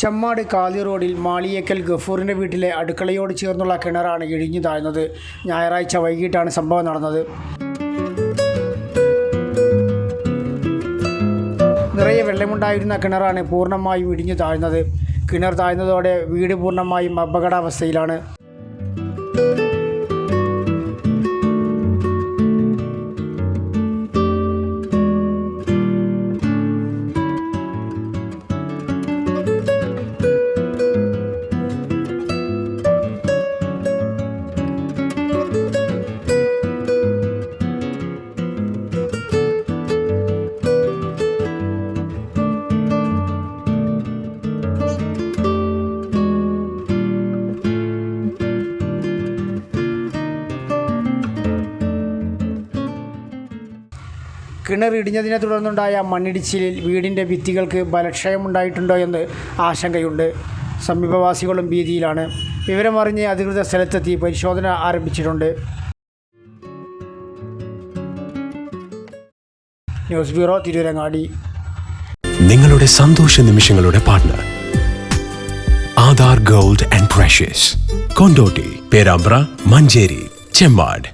ചെമ്മാട് കാലി റോഡിൽ മാളിയേക്കൽ ഗഫൂറിന്റെ വീട്ടിലെ അടുക്കളയോട് ചേർന്നുള്ള കിണറാണ് ഇഴിഞ്ഞു താഴ്ന്നത്. ഞായറാഴ്ച വൈകിട്ടാണ് സംഭവം നടന്നത്. നിറയെ വെള്ളമുണ്ടായിരുന്ന കിണറാണ് പൂർണമായും ഇടിഞ്ഞു താഴ്ന്നത്. കിണർ താഴ്ന്നതോടെ വീട് പൂർണമായും അപകടാവസ്ഥയിലാണ്. കിണർ ഇടിഞ്ഞതിനെ തുടർന്നുണ്ടായ മണ്ണിടിച്ചിലിൽ വീടിന്റെ ഭിത്തികൾക്ക് ബലക്ഷയമുണ്ടായിട്ടുണ്ടോ എന്ന് ആശങ്കയുണ്ട്. സമീപവാസികളും ഭീതിയിലാണ്. വിവരമറിഞ്ഞ് അധികൃതർ സ്ഥലത്തെത്തി പരിശോധന ആരംഭിച്ചിട്ടുണ്ട്. News bureau Tirurangadi. നിങ്ങളുടെ സന്തോഷ നിമിഷങ്ങളുടെ partner Aadhaar gold and precious. Kondotty Perambra Manjeri Chemmad